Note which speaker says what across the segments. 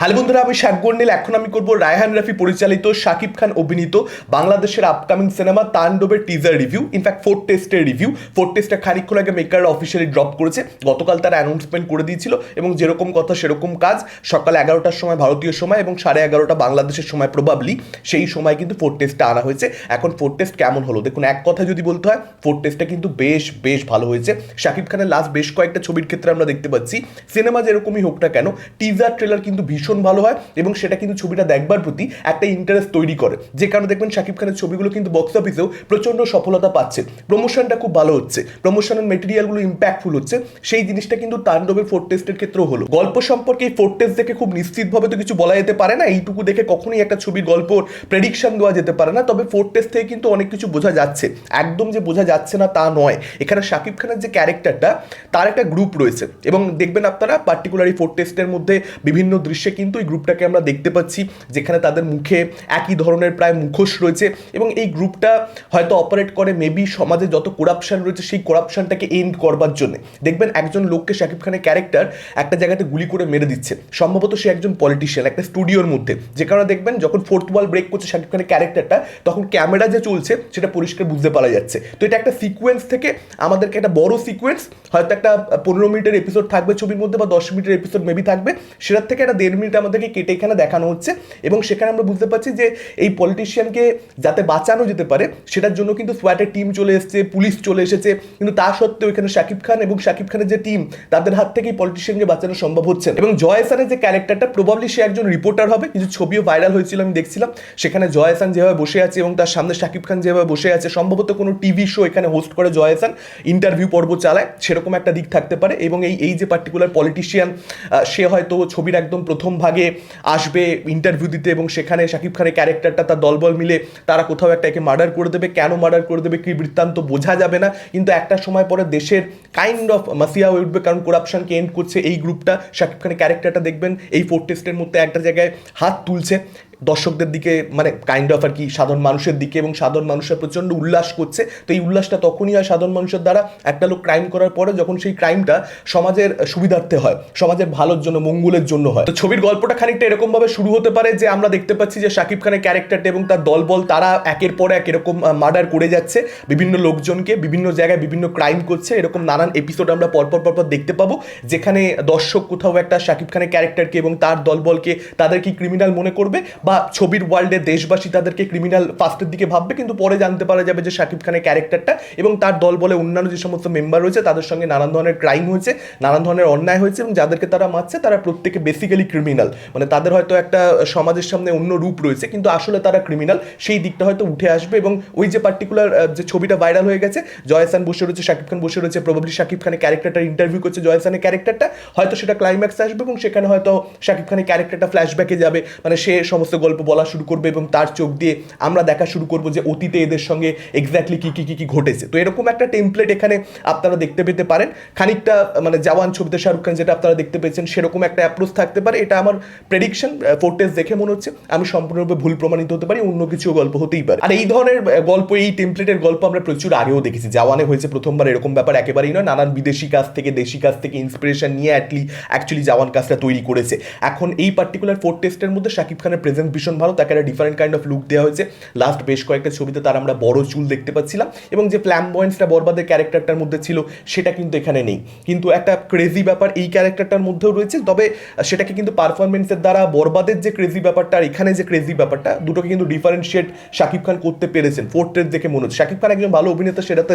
Speaker 1: Hello বন্ধুরা, আমি শাক গন্ডিল এখন আমি করব রায়হান রাফি পরিচালিত, শাকিব খান অভিনীত বাংলাদেশের আপকামিং সিনেমা তাণ্ডবের teaser review in fact fourth টেস্টের রিভিউ ফোর্থ টেস্টটা খানিকক্ষণ আগে মেকাররা অফিসিয়ালি ড্রপ করেছে। গতকাল তারা অ্যানাউন্সমেন্ট করে দিয়েছিল এবং যেরকম কথা, সেরকম কাজ। সকাল এগারোটার সময় ভারতীয় সময় এবং সাড়ে এগারোটা বাংলাদেশের সময় প্রবাবলি সেই সময় কিন্তু ফোর্থ টেস্টটা আনা হয়েছে। এখন ফোর্থ টেস্ট কেমন হলো? দেখুন, এক কথা যদি বলতে হয় ফোর্থ টেস্টটা কিন্তু বেশ বেশ ভালো হয়েছে। শাকিব খানের লাস্ট বেশ কয়েকটা ছবির ক্ষেত্রে আমরা দেখতে পাচ্ছি সিনেমা যেরকমই হোক না কেন টিজার ট্রেলার কিন্তু ভীষণ ভালো হয় এবং সেটা কিন্তু ছবিটা দেখবার প্রতি একটা ইন্টারেস্ট তৈরি করে। যে কারণে দেখবেন শাকিব খানের ছবিগুলো কিন্তু বক্স অফিসেও প্রচণ্ড সফলতা পাচ্ছে। প্রমোশনটা খুব ভালো হচ্ছে। প্রমোশনের মেটেরিয়ালগুলো ইম্প্যাক্টফুল হচ্ছে। সেই জিনিসটা কিন্তু তাণ্ডবের ফোর্থ টেস্টের ক্ষেত্রেও হলো। গল্প সম্পর্কে এই ফোর্থ টেস্ট দেখে খুব নিশ্চিতভাবে তো কিছু বলা যেতে পারে না। এইটুকু দেখে কখনোই একটা ছবির গল্পর প্রেডিকশন দেওয়া যেতে পারে না। তবে ফোর্থ টেস্ট থেকে কিন্তু অনেক কিছু বোঝা যাচ্ছে। একদম যে বোঝা যাচ্ছে না তা নয়। এখানে শাকিব খানের যে ক্যারেক্টারটা তার একটা গ্রুপ রয়েছে। এবং দেখবেন আপনারা পার্টিকুলারই ফোর্থ টেস্টের মধ্যে বিভিন্ন দৃশ্যে কিন্তু এই গ্রুপটাকে আমরা দেখতে পাচ্ছি, যেখানে তাদের মুখে একই ধরনের প্রায় মুখোশ রয়েছে এবং এই গ্রুপটা হয়তো অপারেট করে মেবি সমাজে যত করাপশন রয়েছে সেই করাপশনটাকে এন্ড করবার জন্য। দেখবেন একজন লোককে শাকিব খানের ক্যারেক্টার একটা জায়গাতে গুলি করে মেরে দিচ্ছে। সম্ভবত সে একজন পলিটিশিয়ান একটা স্টুডিওর মধ্যে। যে কারণে দেখবেন যখন ফোর্থ ওয়াল ব্রেক করছে শাকিব খানের ক্যারেক্টারটা তখন ক্যামেরা যে চলছে, সেটা পরিষ্কার বুঝতে পারা যাচ্ছে। তো এটা একটা সিকোয়েন্স থেকে আমাদেরকে একটা বড় সিকোয়েন্স হয়তো একটা পনেরো মিনিটের এপিসোড থাকবে ছবির মধ্যে বা দশ মিনিটের এপিসোড মেবি থাকবে, সেটার থেকে একটা দেড় মিনিট আমাদেরকে কেটে এখানে দেখানো হচ্ছে এবং সেখানে আমরা বুঝতে পারছি যে এই পলিটিশিয়ানকে যাতে বাঁচানো যেতে পারে, সেটার জন্য কিন্তু সোয়াটের টিম চলে এসেছে পুলিশ চলে এসেছে। কিন্তু তা সত্ত্বেও এখানে শাকিব খান এবং শাকিব খানের যে টিম তাদের হাত থেকেই পলিটিশিয়ানকে বাঁচানো সম্ভব হচ্ছে। এবং জয় হাসানের যে ক্যারেক্টারটা প্রবাবলি সে একজন রিপোর্টার হবে। কিছু ছবিও ভাইরাল হয়েছিল, আমি দেখছিলাম। সেখানে জয় হাসান যেভাবে বসে আছে এবং তার সামনে শাকিব খান যেভাবে বসে আছে, সম্ভবত কোনো টিভি শো এখানে হোস্ট করে জয় হাসান ইন্টারভিউ পর্ব চালায়, সেরকম একটা দিক থাকতে পারে। এবং এই এই যে পার্টিকুলার পলিটিশিয়ান সে হয়তো ছবির একদম প্রথম ভাগে আসবে ইন্টারভিউ দিতে এবং সেখানে শাকিব খানের ক্যারেক্টারটা তার দলবল মিলে তারা কোথাও একটা একে মার্ডার করে দেবে। কেন মার্ডার করে দেবে? কী বৃত্তান্ত? বোঝা যাবে না। কিন্তু একটা সময় পরে দেশের কাইন্ড অফ মাসিয়া হয়ে উঠবে। কারণ করাপশনকে এন্ড করছে এই গ্রুপটা শাকিব খানের ক্যারেক্টারটা দেখবেন, এই ফোর টেস্টের মধ্যে একটা জায়গায় হাত তুলছে। দর্শকদের দিকে মানে কাইন্ড অফ আর কি সাধারণ মানুষের দিকে এবং সাধারণ মানুষের প্রচণ্ড উল্লাস করছে। তো এই উল্লাসটা তখনই হয় সাধারণ মানুষের দ্বারা একটা লোক ক্রাইম করার পরে যখন সেই ক্রাইমটা সমাজের সুবিধার্থে হয়, সমাজের ভালোর জন্য, মঙ্গলের জন্য হয়। তো ছবির গল্পটা খানিকটা এরকমভাবে শুরু হতে পারে যে আমরা দেখতে পাচ্ছি যে শাকিব খানের ক্যারেক্টারটা এবং তার দলবল, তারা একের পর এক এরকম মার্ডার করে যাচ্ছে। বিভিন্ন লোকজনকে বিভিন্ন জায়গায় বিভিন্ন ক্রাইম করছে। এরকম নানান এপিসোড আমরা পরপর পরপর দেখতে পাবো, যেখানে দর্শক কোথাও একটা শাকিব খানের ক্যারেক্টারকে এবং তার দলবলকে তাদের কি ক্রিমিনাল মনে করবে? বা ছবির ওয়ার্ল্ডে দেশবাসী তাদেরকে ক্রিমিনাল ফার্স্টের দিকে ভাববে, কিন্তু পরে জানতে পারা যাবে যে শাকিব খানের ক্যারেক্টারটা এবং তার দল বলে অন্যান্য যে সমস্ত মেম্বার রয়েছে, তাদের সঙ্গে নানান ধরনের ক্রাইম হয়েছে, নানান ধরনের অন্যায় হয়েছে এবং যাদেরকে তারা মারছে, তারা প্রত্যেকে বেসিক্যালি ক্রিমিনাল মানে তাদের হয়তো একটা সমাজের সামনে অন্য রূপ রয়েছে, কিন্তু আসলে তারা ক্রিমিনাল সেই দিকটা হয়তো উঠে আসবে এবং ওই যে পার্টিকুলার যে ছবিটা ভাইরাল হয়ে গেছে জয়সান বসে রয়েছে, শাকিব খান বসে রয়েছে প্রবাবলি শাকিব খানের ক্যারেক্টারটা ইন্টারভিউ করছে জয়সানের ক্যারেক্টারটা, হয়তো সেটা ক্লাইম্যাক্স আসবে এবং সেখানে হয়তো শাকিব খানের ক্যারেক্টারটা ফ্ল্যাশব্যাকে যাবে। মানে সে সমস্ত গল্প বলা শুরু করবে এবং তার চোখ দিয়ে আমরা দেখা শুরু করব যে অতীতে এদের সঙ্গে এক্স্যাক্টলি কী কী কী কী ঘটেছে। তো এরকম একটা টেমপ্লেট এখানে আপনারা দেখতে পেতে পারেন। খানিকটা মানে জওয়ান ছবিতে শাহরুখ খান যেটা আপনারা দেখতে পেয়েছেন, সেরকম একটা অ্যাপ্রোচ থাকতে পারে। এটা আমার প্রেডিকশন ফোর্টেজ দেখে মনে হচ্ছে। আমি সম্পূর্ণরূপে ভুল প্রমাণিত হতে পারি, অন্য কিছু গল্প হতেই পারে। আর এই ধরনের গল্প, এই টেমপ্লেটের গল্প আমরা প্রচুর আগেও দেখেছি। জওয়ানে হয়েছে প্রথমবার এরকম ব্যাপার একেবারেই নয়। নানান বিদেশি কাজ থেকে, দেশি কাজ থেকে ইন্সপিরেশন নিয়ে অ্যাটলি অ্যাকচুয়ালি জওয়ান কাজটা তৈরি করেছে। এখন এই পার্টিকুলার ফোর্থ টেস্টের মধ্যে শাকিব খানের প্রেজেন্স ভীষণ ভালো। তাকে একটা ডিফারেন্ট কাইন্ড অফ লুক দেওয়া হয়েছে। লাস্ট বেশ কয়েকটা ছবিতে তার আমরা বড় চুল দেখতে পাচ্ছিলাম এবং যে ফ্ল্যামবয়েন্সটা বরবাদের ক্যারেক্টারটার মধ্যে ছিল, সেটা কিন্তু এখানে নেই। কিন্তু একটা ক্রেজি ব্যাপার এই ক্যারেক্টারটার মধ্যেও রয়েছে। তবে সেটাকে কিন্তু পারফরমেন্সের দ্বারা বরবাদের যে ক্রেজি ব্যাপারটা আর এখানে যে ক্রেজি ব্যাপারটা, দুটোকে কিন্তু ডিফারেন্সিয়েট শাকিব খান করতে পেরেছেন। ফোর্থ টেস্ট দেখে মনে হচ্ছে। শাকিব খান একজন ভালো অভিনেতা, সেটাতে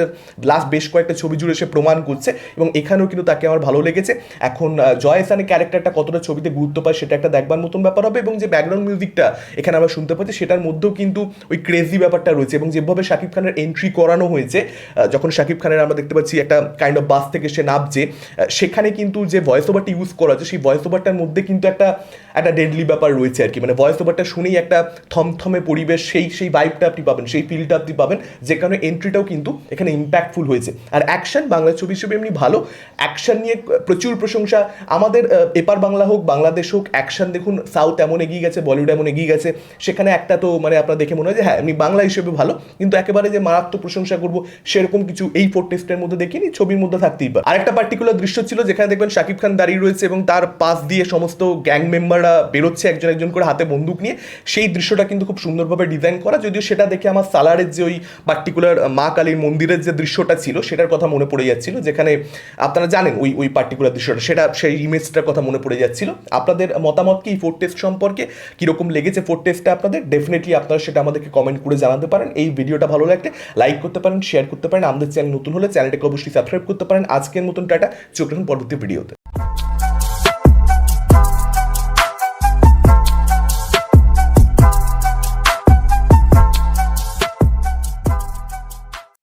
Speaker 1: লাস্ট বেশ কয়েকটা ছবি জুড়ে সে প্রমাণ করছে এবং এখানেও কিন্তু তাকে আমার ভালো লেগেছে। এখন জয় হাসানের ক্যারেক্টারটা কতটা ছবিতে গুরুত্ব পায়, সেটা একটা দেখবার মতন ব্যাপার হবে এবং যে ব্যাকগ্রাউন্ড মিউজিকটা এখানে আমরা শুনতে পাচ্ছি, সেটার মধ্যেও কিন্তু ওই ক্রেজি ব্যাপারটা রয়েছে এবং যেভাবে শাকিব খানের এন্ট্রি করানো হয়েছে যখন শাকিব খানের আমরা দেখতে পাচ্ছি একটা কাইন্ড অফ বাস থেকে সে নামছে সেখানে কিন্তু যে ভয়েস ওভারটা ইউজ করা হচ্ছে সেই ভয়েস ওভারটার মধ্যে কিন্তু একটা একটা ডেডলি ব্যাপার রয়েছে আর কি। মানে ভয়েস ওভারটা শুনেই একটা থমথমে পরিবেশ, সেই সেই ভাইবটা আপনি পাবেন, সেই ফিলটা আপনি পাবেন, যে কারণে এন্ট্রিটাও কিন্তু এখানে ইম্প্যাক্টফুল হয়েছে। আর অ্যাকশন বাংলা ছবি হিসেবে এমনি ভালো অ্যাকশন নিয়ে প্রচুর প্রশংসা। আমাদের এপার বাংলা হোক, বাংলাদেশ হোক অ্যাকশন দেখুন সাউথ এমন এগিয়ে গেছে বলিউড এমন এগিয়ে গেছে। সেখানে একটা তো মানে আপনার দেখে মনে হয় যে হ্যাঁ এমনি বাংলা হিসেবে ভালো। কিন্তু একেবারে যে মারাত্মক প্রশংসা করব, সেরকম কিছু এই ফোর টেস্টের মধ্যে দেখিনি, ছবির মধ্যে থাকতেই পারে। আরেকটা পার্টিকুলার দৃশ্য ছিল, যেখানে দেখবেন শাকিব খান দাঁড়িয়ে রয়েছে এবং তার পাশ দিয়ে সমস্ত গ্যাং মেম্বাররা বেরোচ্ছে একজন একজন করে হাতে বন্দুক নিয়ে। সেই দৃশ্যটা কিন্তু খুব সুন্দরভাবে ডিজাইন করা, যদিও সেটা দেখে আমার সালারের যে ওই পার্টিকুলার মা কালীর মন্দিরের যে দৃশ্যটা ছিল, সেটার কথা মনে পড়ে যাচ্ছিল। যেখানে আপনারা জানেন ওই ওই পার্টিকুলার দৃশ্যটা, সেটা, সেই ইমেজটার কথা মনে পড়ে যাচ্ছিল। আপনাদের মতামত কি ফোর টেস্ট সম্পর্কে? কীরকম লেগেছে ফোর টেস্টটা আপনাদের ডেফিনেটলি আপনারা সেটা আমাদেরকে কমেন্ট করে জানাতে পারেন। এই ভিডিওটা ভালো লাগলে লাইক করতে পারেন শেয়ার করতে পারেন। আমাদের চ্যানেল নতুন হলে চ্যানেলটাকে অবশ্যই সাবস্ক্রাইব করতে পারেন। আজকের মতন টাটা, চোখ রাখুন পরবর্তী ভিডিওতে